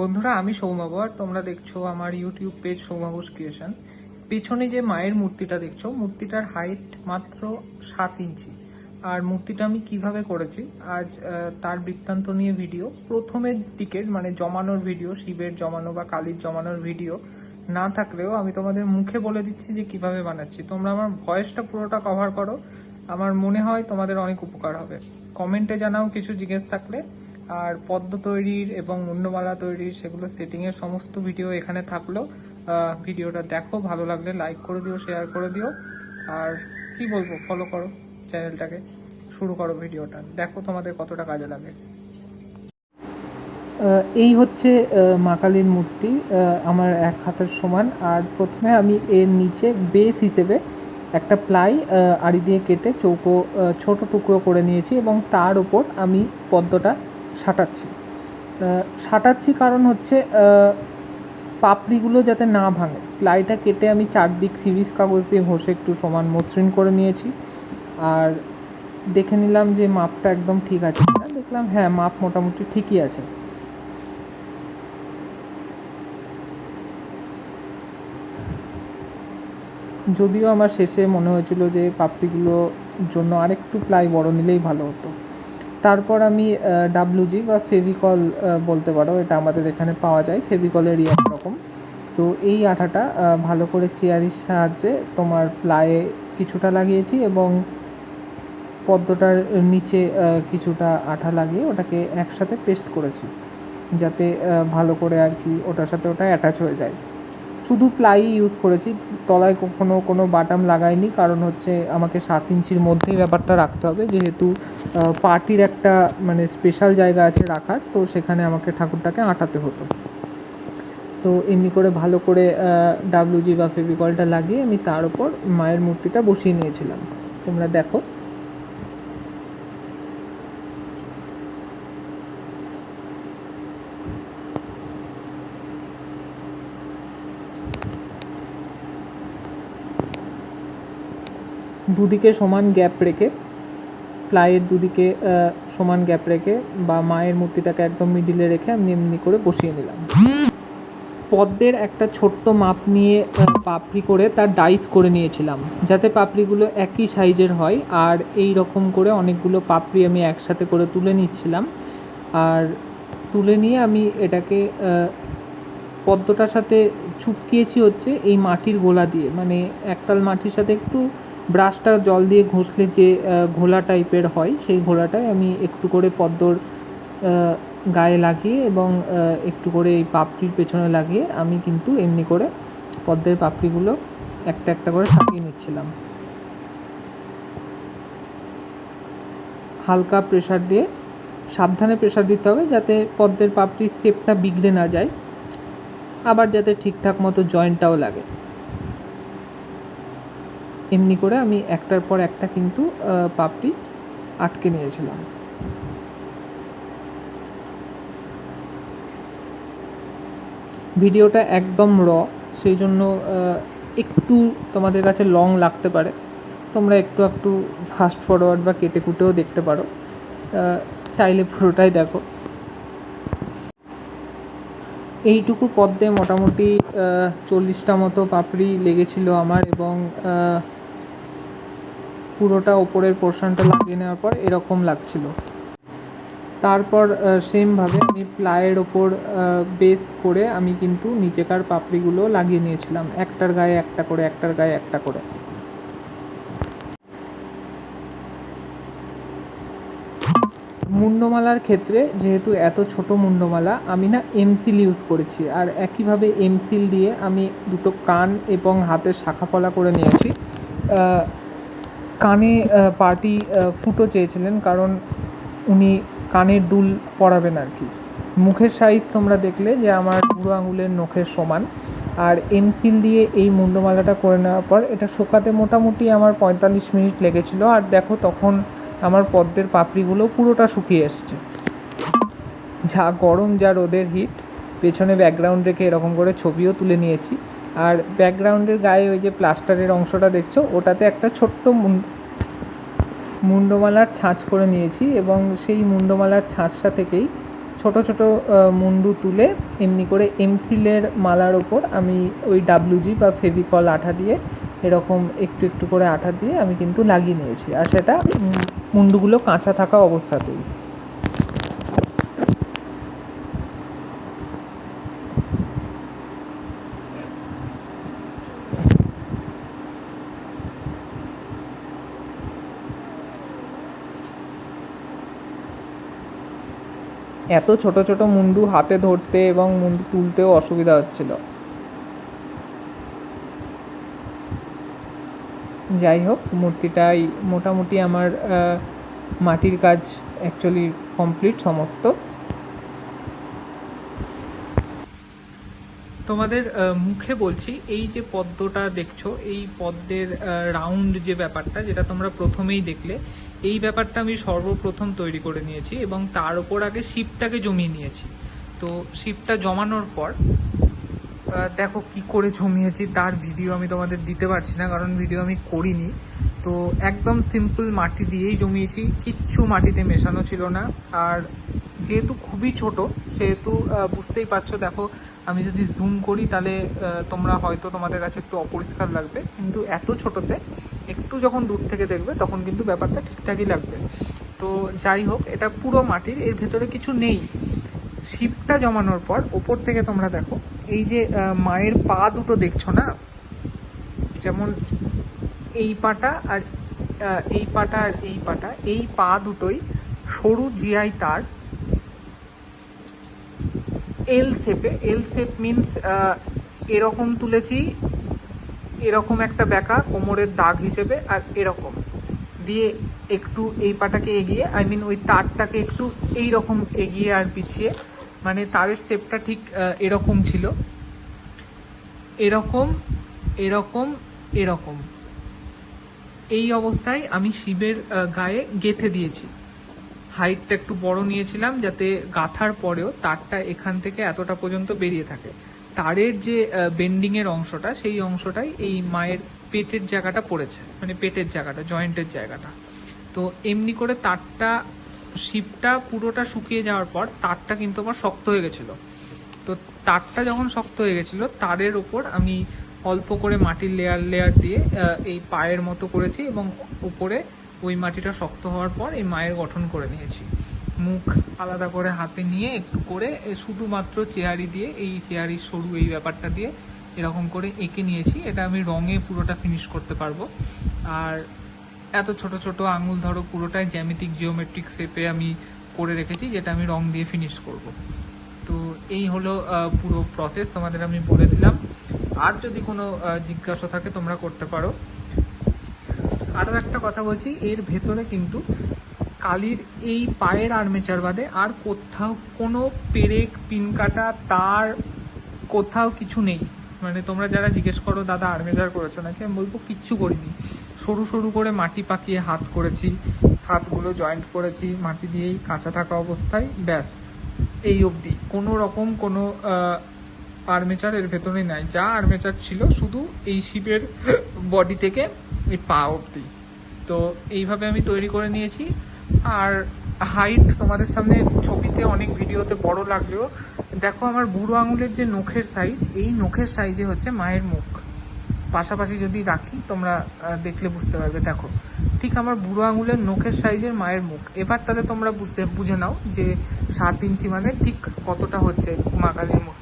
বন্ধুরা, আমি সৌমাব আর তোমরা দেখছ আমার ইউটিউব পেজ সৌমাবস ক্রিয়েশন পেছনে যে মায়ের মূর্তিটা দেখছ, মূর্তিটার হাইট মাত্র সাত ইঞ্চি। আর মূর্তিটা আমি কীভাবে করেছি, আজ তার বৃত্তান্ত নিয়ে ভিডিও প্রথমের দিকের মানে জমানোর ভিডিও শিবের জমানো বা কালীর জমানোর ভিডিও না থাকলেও আমি তোমাদের মুখে বলে দিচ্ছি যে কীভাবে বানাচ্ছি। তোমরা আমার ভয়েসটা পুরোটা কভার করো। আমার মনে হয় তোমাদের অনেক উপকার হবে। কমেন্টে জানাও কিছু জিজ্ঞেস থাকলে। আর পদ্ম তৈরির এবং মুন্ডমালা তৈরির সেগুলো সেটিং এর সমস্ত ভিডিও এখানে থাকল। ভিডিওটা দেখো, ভালো লাগলে লাইক করে দিও শেয়ার করে দিও। আর কি বলব ফলো করো চ্যানেলটাকে শুরু করো ভিডিওটা দেখো তোমাদের কতটা কাজে লাগে। এই হচ্ছে মা কালীর মূর্তি আমার এক হাতের সমান। আর প্রথমে আমি এর নিচে বেস হিসেবে একটা প্লাই আড়ি দিয়ে কেটে চৌকো ছোট টুকরো করে নিয়েছি এবং তার উপর আমি পদ্মটা সাঁটাচ্ছি। সাঁটাচ্ছি কারণ হচ্ছে পাপড়িগুলো যাতে না ভাঙে। প্লাইটা কেটে আমি চারদিক সিরিজ কাগজ দিয়ে ঘষে একটু সমান মসৃণ করে নিয়েছি। আর দেখে নিলাম যে মাপটা একদম ঠিক আছে দেখলাম হ্যাঁ মাপ মোটামুটি ঠিকই আছে। যদিও আমার শেষে মনে হয়েছিল যে পাপড়িগুলোর জন্য আরেকটু প্লাই বড় নিলেই ভালো হতো। তারপর আমি ডাব্লুজি বা ফেভিকল বলতে পারো, এটা আমাদের এখানে পাওয়া যায় ফেভিকলেরই এক রকম তো এই আঠাটা ভালো করে চেয়ারির সাহায্যে তোমার প্লায়ে কিছুটা লাগিয়েছি এবং পদ্মটার নিচে কিছুটা আঠা লাগিয়ে ওটাকে একসাথে পেস্ট করেছি, যাতে ভালো করে আর কি ওটার সাথে ওটা অ্যাটাচ হয়ে যায়। শুধু প্লাই ইউজ করেছি। তলায় কখনো কোনো বাটাম লাগাইনি, কারণ হচ্ছে আমাকে সাত ইঞ্চির মধ্যেই ব্যাপারটা রাখতে হবে। যেহেতু পার্টির একটা মানে স্পেশাল জায়গা আছে রাখার, তো সেখানে আমাকে ঠাকুরটাকে আটাতে হতো। তো এমনি করে ভালো করে ডাব্লিউজি বা ফেভিকলটা লাগিয়ে আমি তার উপর মায়ের মূর্তিটা বসিয়ে নিয়েছিলাম। তোমরা দেখো। দুদিকে সমান গ্যাপ রেখে, প্লাইয়ের দুদিকে সমান গ্যাপ রেখে বা মায়ের মূর্তিটাকে একদম মিডিলে রেখে আমি এমনি করে বসিয়ে নিলাম। পদ্মের একটা ছোট্ট মাপ নিয়ে পাপড়ি করে তার ডাইস করে নিয়েছিলাম, যাতে পাপড়িগুলো একই সাইজের হয় আর এই রকম করে অনেকগুলো পাপড়ি আমি একসাথে করে তুলে নিচ্ছিলাম। আর তুলে নিয়ে আমি এটাকে পদ্মটার সাথে চুপকিয়েছি হচ্ছে এই মাটির গোলা দিয়ে মানে একতাল মাটির সাথে একটু ব্রাশটা জল দিয়ে ঘষলে যে ঘোলা টাইপের হয়, সেই ঘোলাটাই আমি একটু করে পদ্মর গায়ে লাগিয়ে এবং একটু করে এই পাপড়ির পেছনে লাগিয়ে আমি কিন্তু এমনি করে পদ্মের পাপড়িগুলো একটা একটা করে সাজিয়ে নিচ্ছিলাম। হালকা প্রেশার দিয়ে, সাবধানে প্রেশার দিতে হবে যাতে পদ্মের পাপড়ির শেপটা বিগড়ে না যায়, আবার যাতে ঠিকঠাক মতো জয়েন্টটাও লাগে। এমনি করে আমি একটার পর একটা কিন্তু পাপড়ি আটকে নিয়েছিলাম। ভিডিওটা একদম র, সেই জন্য একটু তোমাদের কাছে লং লাগতে পারে। তোমরা একটু একটু ফাস্ট ফরওয়ার্ড বা কেটে কুটেও দেখতে পারো। চাইলে পুরোটাই দেখো। এইটুকু পদ্মে মোটামুটি চল্লিশটা মতো পাপড়ি লেগেছিল আমার এবং পুরোটা ওপরের পোর্শনটা লাগিয়ে নেওয়ার পর এরকম লাগছিল। তারপর সেমভাবে আমি প্লায়ের ওপর বেস করে আমি কিন্তু নিচেকার পাপড়িগুলো লাগিয়ে নিয়েছিলাম। একটার গায়ে একটা করে, একটার গায়ে একটা করে। মুন্ডমালার ক্ষেত্রে যেহেতু এত ছোট মুন্ডমালা, আমি না এমসিল ইউজ করেছি। আর একইভাবে এমসিল দিয়ে আমি দুটো কান এবং হাতের শাখাপলা করে নিয়েছি। কানে পার্টি ফুটো চেয়েছিলেন কারণ উনি কানের দুল পরাবেন আর কি। মুখের সাইজ তোমরা দেখলে যে আমার বুড়ো আঙুলের নখের সমান। আর এমসিল দিয়ে এই মুন্ডমালাটা করে নেওয়ার পর এটা শোকাতে মোটামুটি আমার পঁয়তাল্লিশ মিনিট লেগেছিল আর দেখো তখন আমার পদ্মের পাপড়িগুলো পুরোটা শুকিয়ে এসছে। যা গরম, যা রোদের হিট পেছনে ব্যাকগ্রাউন্ড রেখে এরকম করে ছবিও তুলে নিয়েছি। আর ব্যাকগ্রাউন্ডের গায়ে ওই যে প্লাস্টারের অংশটা দেখছ, ওটাতে একটা ছোট্ট মুন- মুন্ডমালার ছাঁচ করে নিয়েছি এবং সেই মুন্ডমালার ছাঁচটা থেকেই ছোট ছোট মুন্ডু তুলে এমনি করে এমসিলের মালার ওপর আমি ওই ডাব্লুজি বা ফেভিকল আঠা দিয়ে, এরকম একটু একটু করে আঠা দিয়ে আমি কিন্তু লাগিয়ে নিয়েছি। আর সেটা মুন্ডুগুলো কাঁচা থাকা অবস্থাতেই। এত ছোট ছোট মুন্ডু হাতে ধরতে এবং মুন্ডু তুলতেও অসুবিধা হচ্ছিল। যাই হোক, মূর্তিটাই মোটামুটি আমার মাটির কাজ অ্যাকচুয়ালি কমপ্লিট সমস্ত। তোমাদের মুখে বলছি, এই যে পদ্মটা দেখছ, এই পদ্মের রাউন্ড যে ব্যাপারটা, যেটা তোমরা প্রথমেই দেখলে এই ব্যাপারটা আমি সর্বপ্রথম তৈরি করে নিয়েছি এবং তার উপর আগে শিপটাকে জমিয়ে নিয়েছি। তো শিপটা জমানোর পর দেখো কি করে জমিয়েছি, তার ভিডিও আমি তোমাদের দিতে পারছি না, কারণ ভিডিও আমি করিনি। তো একদম সিম্পল মাটি দিয়েই জমিয়েছি, কিচ্ছু মাটিতে মেশানো ছিল না। আর যেহেতু খুবই ছোট, সেহেতু বুঝতেই পারছ, দেখো, আমি যদি জুম করি, তাহলে তোমরা হয়তো তোমাদের কাছে একটু অপরিষ্কার লাগবে। কিন্তু এত ছোটতে, একটু যখন দূর থেকে দেখবে, তখন কিন্তু ব্যাপারটা ঠিকঠাকই লাগবে। তো যাই হোক, এটা পুরো মাটির, এর ভেতরে কিছু নেই। শিপটা জমানোর পর, ওপর থেকে তোমরা দেখো, এই যে মায়ের পা দুটো দেখছ না? যেমন এই পাটা আর এই পাটা আর এই পাটা, এই পা দুটোই সরু জিআই তার এল শেপে এল শেপ মিনস এরকম তুলেছি, এরকম একটা বেঁকা কোমরের দাগ হিসেবে, আর এরকম। দিয়ে একটু এই পাটাকে এগিয়ে আই মিন ওই তারটাকে একটু এই রকম এগিয়ে আর পিছিয়ে মানে তারের শেপটা ঠিক এরকম ছিল। এরকম এরকম এরকম। এই অবস্থায় আমি শিবের গায়ে গেথে দিয়েছি। হাইটটা একটু বড় নিয়েছিলাম যাতে গাথার পরেও তারটা এখান থেকে এতটা পর্যন্ত বেরিয়ে থাকে। তারের যে বেন্ডিং এর অংশটা, সেই অংশটাই এই মায়ের পেটের জায়গাটা পড়েছে। মানে পেটের জায়গাটা জয়েন্টের জায়গাটা। তো এমনি করে তারটা শিপটা পুরোটা শুকিয়ে যাওয়ার পর তারটা কিন্তু আমার শক্ত হয়ে গেছিল। তো তারটা যখন শক্ত হয়ে গেছিল, তারের ওপর আমি অল্প করে মাটির লেয়ার লেয়ার দিয়ে এই পায়ের মতো করেছি এবং উপরে ওই মাটিটা শক্ত হওয়ার পর এই মায়ের গঠন করে নিয়েছি। মুখ আলাদা করে হাতে নিয়ে একটু করে শুধুমাত্র চেয়ারি দিয়ে, এই চেয়ারি সরু, এই ব্যাপারটা দিয়ে এরকম করে এঁকে নিয়েছি। এটা আমি রঙে পুরোটা ফিনিশ করতে পারব। আর এত ছোট ছোট আঙুল ধরো পুরোটাই জ্যামিতিক জিওমেট্রিক শেপে আমি করে রেখেছি, যেটা আমি রং দিয়ে ফিনিশ করব। তো এই হলো পুরো প্রসেস তোমাদের আমি বলে দিলাম। আর যদি কোনো জিজ্ঞাসা থাকে তোমরা করতে পারো। আরও একটা কথা বলছি, এর ভেতরে কিন্তু কালির এই পায়ের আর্মেচার বাদে আর কোথাও কোনো পেরেক, পিন কাটা, তার কোথাও কিছু নেই। মানে তোমরা যারা জিজ্ঞেস করো, দাদা আর্মেচার করেছ নাকি? আমি বলব, কিচ্ছু করিনি। সরু সরু করে মাটি পাকিয়ে হাত করেছি, হাতগুলো জয়েন্ট করেছি, মাটি দিয়েই কাঁচা থাকা অবস্থায়, ব্যাস। এই অবধি। কোনো রকম কোনো আর্মেচার এর ভেতরে নাই। যা আর্মেচার ছিল, শুধু এই শিপের বডি থেকে এই পা অবধি। তো এইভাবে আমি তৈরি করে নিয়েছি। আর হাইট তোমাদের সামনে ছবিতে অনেক ভিডিওতে বড় লাগলেও, দেখো আমার বুড়ো আঙুলের যে নখের সাইজ এই নখের সাইজে হচ্ছে মায়ের মুখ। পাশাপাশি যদি রাখি, তোমরা দেখলে বুঝতে পারবে, দেখো। ঠিক আমার বুড়ো আঙুলের নখের সাইজের মায়ের মুখ। এবার তাহলে তোমরা বুঝতে, বুঝে নাও যে সাত ইঞ্চি মানে ঠিক কতটা হচ্ছে মা কালীর মুখ।